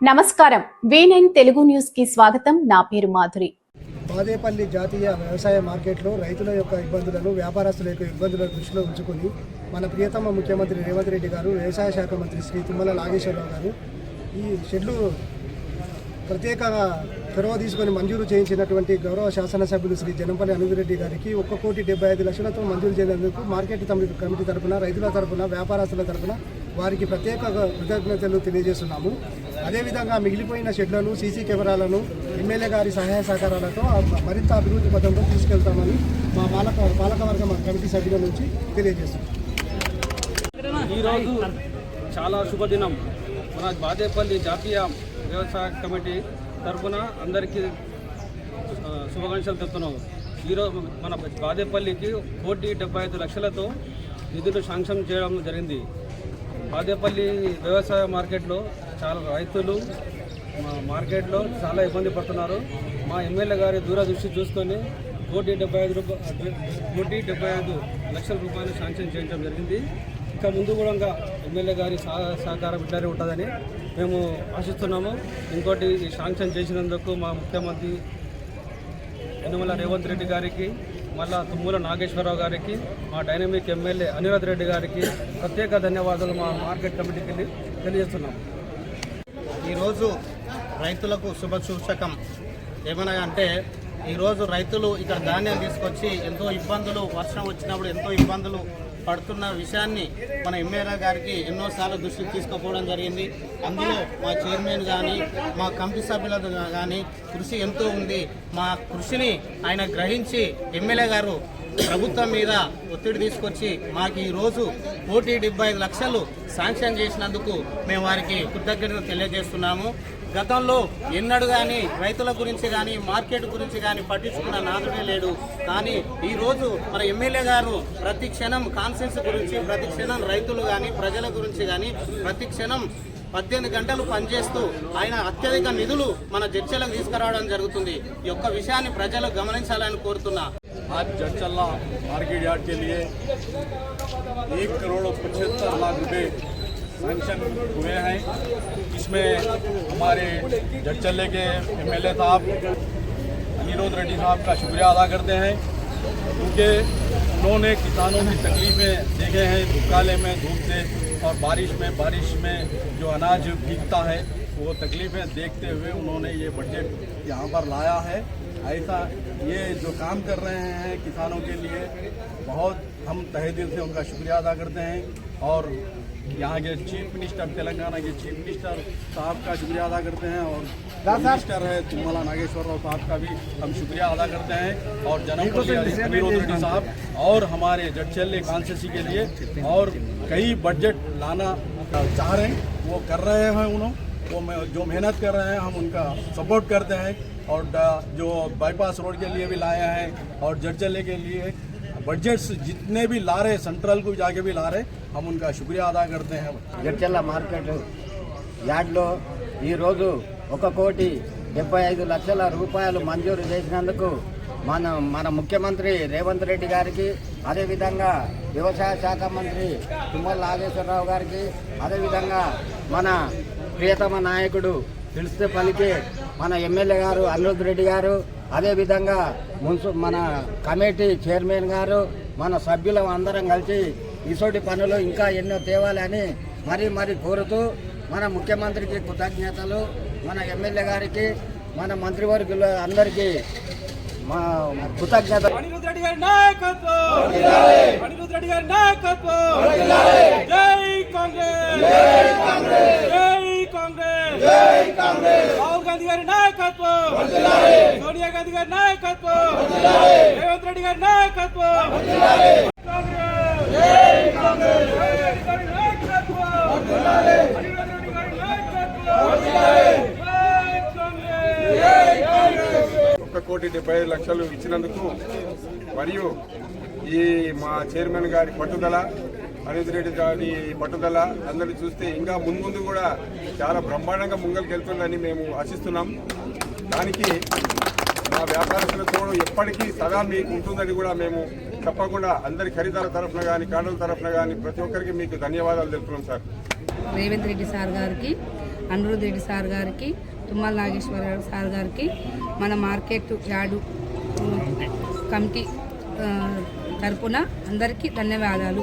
నమస్కారం. V nine Telugu న్యూస్కి స్వాగతం. నా పేరు మాధురి. బాదేపల్లి జాతీయ వ్యవసాయ మార్కెట్లో రైతుల యొక్క ఇబ్బందులను వ్యాపారస్తుల యొక్క ఇబ్బందులను దృష్టిలో ఉంచుకొని మన ప్రియతమ ముఖ్యమంత్రి రేవంత్ రెడ్డి గారు వ్యవసాయ శాఖ మంత్రి శ్రీ తుమ్మల నాగేశ్వరరావు గారు ఈ షెడ్లు ప్రత్యేకంగా చొరవ తీసుకొని మంజూరు చేయించినటువంటి గౌరవ శాసనసభ్యులు శ్రీ జనంపల్లి అనిరురెడ్డి గారికి ఒక్క కోటి డెబ్బై ఐదు లక్షలతో మంజూరు చేసినందుకు మార్కెట్ కమిటీ కమిటీ రైతుల తరపున వ్యాపారస్తుల తరఫున వారికి ప్రత్యేక కృతజ్ఞతలు తెలియజేస్తున్నాము. అదేవిధంగా మిగిలిపోయిన షెడ్లను సీసీ కెమెరాలను ఎమ్మెల్యే గారి సహాయ సహకారాలతో మరింత అభివృద్ధి పథంలో తీసుకెళ్తామని మా పాలక పాలకవర్గ కమిటీ సభ్యుల నుంచి తెలియజేస్తున్నాం. ఈరోజు చాలా శుభదినం. మన బాదేపల్లి జాతీయ వ్యవసాయ కమిటీ తరఫున అందరికీ శుభాకాంక్షలు చెప్తున్నాం ఈరోజు మన బాదేపల్లికి కోటి డెబ్బై ఐదు లక్షలతో నిధులు శాంక్షన్ చేయడం జరిగింది. బాదేపల్లి వ్యవసాయ మార్కెట్లో చాలా రైతులు మా మార్కెట్లో చాలా ఇబ్బంది పడుతున్నారు. మా ఎమ్మెల్యే గారి దూరదృష్టి చూసుకొని కోటి డెబ్బై ఐదు రూపాయ కోటి డెబ్బై ఐదు లక్షల రూపాయలు శాంక్షన్ చేయడం జరిగింది. ఇంకా ముందు కూడా ఎమ్మెల్యే గారి సహకారం ఇట్లానే ఉంటుందని మేము ఆశిస్తున్నాము. ఇంకోటి శాంక్షన్ చేసినందుకు మా ముఖ్యమంత్రి యనమల రేవంత్ రెడ్డి గారికి మళ్ళా తుమ్మూల నాగేశ్వరరావు గారికి మా డైనమిక్ ఎమ్మెల్యే అనిరుద్ రెడ్డి గారికి ప్రత్యేక ధన్యవాదాలు మా మార్కెట్ కమిటీకి వెళ్ళి తెలియజేస్తున్నాము. ఈరోజు రైతులకు శుభ సూచకం ఏమనగా అంటే ఈరోజు రైతులు ఇక్కడ ధాన్యం తీసుకొచ్చి ఎంతో ఇబ్బందులు వర్షం వచ్చినప్పుడు ఎంతో ఇబ్బందులు పడుతున్న విషయాన్ని మన ఎమ్మెల్యే గారికి ఎన్నోసార్లు దృష్టికి తీసుకుపోవడం జరిగింది. అందులో మా చైర్మన్ కానీ మా కమిటీ సభ్యులతో కానీ కృషి ఎంతో ఉంది. మా కృషిని ఆయన గ్రహించి ఎమ్మెల్యే గారు ప్రభుత్వం మీద ఒత్తిడి తీసుకొచ్చి మాకు ఈరోజు కోటి డెబ్బై ఐదు లక్షలు శాంక్షన్ చేసినందుకు మేము వారికి కృతజ్ఞతలు తెలియజేస్తున్నాము. గతంలో ఎన్నడూ కానీ రైతుల గురించి కానీ మార్కెట్ గురించి కానీ పట్టించుకున్న నాదుడే లేడు కానీ ఈ రోజు మన ఎమ్మెల్యే గారు ప్రతి క్షణం కాన్సెన్స్ గురించి ప్రతి క్షణం రైతులు కానీ ప్రజల గురించి కానీ ప్రతి క్షణం పద్దెనిమిది గంటలు పనిచేస్తూ ఆయన అత్యధిక నిధులు మన చర్చలకు తీసుకురావడం జరుగుతుంది ఈ యొక్క విషయాన్ని ప్రజలు గమనించాలని కోరుతున్నా आज जड़चल्ला मार्केट यार्ड के लिए एक करोड़ पचहत्तर लाख रुपए सैंक्शन हुए हैं। इसमें हमारे जड़चल्ले के एम एमएलए साहब, अनिरुद्ध रेड्डी साहब का शुक्रिया अदा करते हैं, क्योंकि उन्होंने किसानों की तकलीफ़ें देखे हैं, धुपकाले में धूप से और बारिश में बारिश में जो अनाज भीगता है, वो तकलीफ़ें देखते हुए उन्होंने ये बजट यहाँ पर लाया है। ऐसा ये जो काम कर रहे हैं किसानों के लिए बहुत हम तहे दिल से उनका शुक्रिया अदा करते हैं। और यहाँ के चीफ मिनिस्टर तेलंगाना के चीफ मिनिस्टर साहब का शुक्रिया अदा करते हैं और मिनिस्टर है तुमला नागेश्वर राव साहब का भी हम शुक्रिया अदा करते हैं और रेड्डी साहब और हमारे जडचल्ले कॉन्स्टिट्यूंसी के लिए और कई बजट लाना चाह रहे हैं वो कर रहे हैं उन्होंने वो मैं जो मेहनत कर रहे हैं हम उनका सपोर्ट करते हैं और ड- जो बाईपास रोड के लिए भी लाए हैं और जडचल्ले के लिए बजट्स जितने भी ला रहे सेंट्रल को जाके भी ला रहे हम उनका शुक्रिया अदा करते हैं జడ్చల్ల మార్కెట్ యార్డ్లో ఈరోజు ఒక కోటి డెబ్బై ఐదు లక్షల రూపాయలు మంజూరు చేసినందుకు మన మన ముఖ్యమంత్రి రేవంత్ రెడ్డి గారికి అదేవిధంగా వ్యవసాయ శాఖ మంత్రి తుమ్మల నాగేశ్వరరావు గారికి అదేవిధంగా మన ప్రియతమ నాయకుడు పిలిస్తే పలికే మన ఎమ్మెల్యే గారు అనిరుద్ రెడ్డి గారు అదేవిధంగా మున్సి మన కమిటీ చైర్మన్ గారు మన సభ్యులం అందరం కలిసి ఇసోటి పనులు ఇంకా ఎన్నో తేవాలని మరీ మరీ కోరుతూ మన ముఖ్యమంత్రికి కృతజ్ఞతలు మన ఎమ్మెల్యే గారికి మన మంత్రివర్గుల అందరికీ మా కృతజ్ఞతలు. అనిరుద్ రెడ్డి రాహుల్ గాంధీ గారి నాయకత్వం! సోనియా గాంధీ గారి నాయకత్వం! రేవంత్ రెడ్డి గారి నాయకత్వం! కాంగ్రెస్ జై కాంగ్రెస్! రేవంత్ రెడ్డి గారి నాయకత్వం అనిరుద్ రెడ్డి గారి నాయకత్వం! జై కాంగ్రెస్! జై కాంగ్రెస్! ఒక్క కోటి డెబ్బై ఐదు లక్షలు ఇచ్చినందుకు మరియు ఈ మా చైర్మన్ గారి పట్టుదల అనిల్ రెడ్డి గారి పట్టుదల అందరినీ చూస్తే ఇంకా ముందు కూడా చాలా బ్రహ్మాండంగా ముంగల్కి వెళ్తుందని మేము ఆశిస్తున్నాం. దానికి మా వ్యాపారస్తులతో ఎప్పటికీ సదా మీకు ఉంటుందని కూడా మేము తప్పకుండా అందరి ఖరీదాల తరఫున కానీ కాండల తరఫున కానీ ప్రతి ఒక్కరికి మీకు ధన్యవాదాలు తెలుపుతున్నాం సార్. రేవంత్ రెడ్డి సార్ గారికి అనిరుద్ రెడ్డి సార్ గారికి తుమ్మల నాగేశ్వరరావు సార్ గారికి మన మార్కెట్ యార్డు కమిటీ తరఫున తరపున అందరికీ ధన్యవాదాలు.